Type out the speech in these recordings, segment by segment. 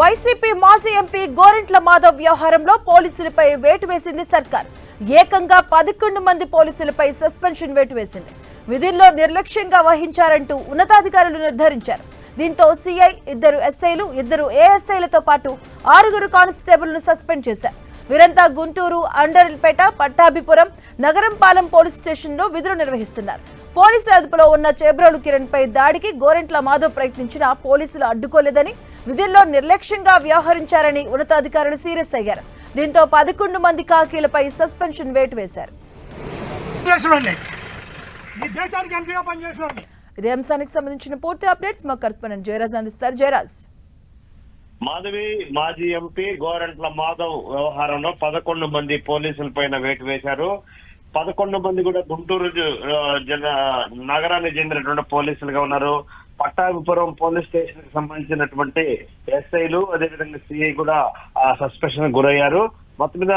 YCP మాజీ MP Gorantla Madhav వ్యవహారంలో పోలీసులపై వేటు వేసింది సర్కార్. ఏకంగా పదకొండు మంది పోలీసులపై సస్పెన్షన్ వేటు వేసింది. విధుల్లో నిర్లక్ష్యంగా వహించారంటూ ఉన్నతాధికారులు నిర్ధారించారు. దీంతో సీఐ ఇద్దరు ఎస్ఐలు ఇద్దరు ఏఎస్ఐలతో పాటు ఆరుగురు కానిస్టేబుల్ను సస్పెండ్ చేశారు. వీరంతా గుంటూరు అండర్పేట పట్టాభిపురం నగరంపాలెం పోలీస్ స్టేషన్లో విధులు నిర్వహిస్తున్నారు. పోలీసుల అదుపులో ఉన్న చేబ్రోలు కిరణ్ పై దాడికి గోరెంట్ల మాధవ్ ప్రయత్నించినా పోలీసులు అడ్డుకోలేదని విధుల్లో నిర్లక్ష్యంగా వ్యవహరించారని ఉన్నతాధికారులు సీరియస్ అయ్యారు. దీంతో పదకొండు మంది కాకీలపై సస్పెన్షన్ వేటు వేశారు. ఇదే అంశానికి సంబంధించిన పూర్తి అప్డేట్స్ మా కరెస్పాండెంట్ జయరాజ్ అందిస్తారు జయరాజ్. మాధవి మాజీ ఎంపీ గోరంట్ల మాధవ్ వ్యవహారంలో పదకొండు మంది పోలీసుల పైన వేటు వేశారు. పదకొండు మంది కూడా గుంటూరు జిల్లా నగరానికి చెందినటువంటి పోలీసులుగా ఉన్నారు. పట్టాభిపురం పోలీస్ స్టేషన్కి సంబంధించినటువంటి ఎస్ఐలు అదేవిధంగా సిఐ కూడా సస్పెన్షన్ గురయ్యారు. మొత్తం మీద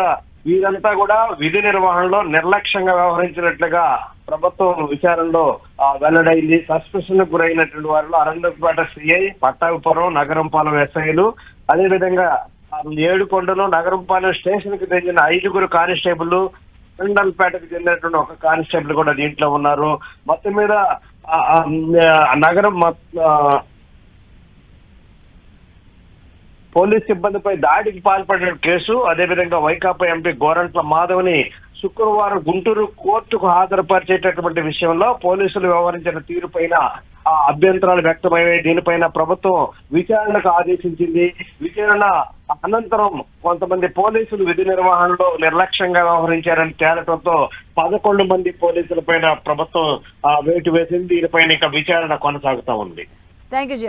వీరంతా కూడా విధి నిర్వహణలో నిర్లక్ష్యంగా వ్యవహరించినట్లుగా ప్రభుత్వం విచారణలో వెల్లడైంది. సస్పెషన్ గురైనటువంటి వారిలో అరంగపేట సిఐ పట్టాభిపురం నగరంపాలెం ఎస్ఐలు అదేవిధంగా ఏడుకొండలో ఏడుకొండలు నగరంపాలెం స్టేషన్కి చెందిన ఐదుగురు కానిస్టేబుల్ పేటకు చెందినటువంటి ఒక కానిస్టేబుల్ కూడా దీంట్లో ఉన్నారు. మొత్తం మీద నగరం పోలీస్ సిబ్బందిపై దాడికి పాల్పడిన కేసు అదేవిధంగా వైకాపా ఎంపీ గోరంట్ల మాధవ్ని శుక్రవారం గుంటూరు కోర్టుకు హాజరుపరిచేటటువంటి విషయంలో పోలీసులు వ్యవహరించిన తీరుపైన ఆ అభ్యంతరాలు వ్యక్తమయ్యాయి. దీనిపైన ప్రభుత్వం విచారణకు ఆదేశించింది. విచారణ అనంతరం కొంతమంది పోలీసులు విధి నిర్వహణలో నిర్లక్ష్యంగా వ్యవహరించారని తేలటంతో పదకొండు మంది పోలీసులపైన ప్రభుత్వం ఆ, వేటు వేసింది. దీనిపైన ఇంకా విచారణ కొనసాగుతా ఉంది. Thank you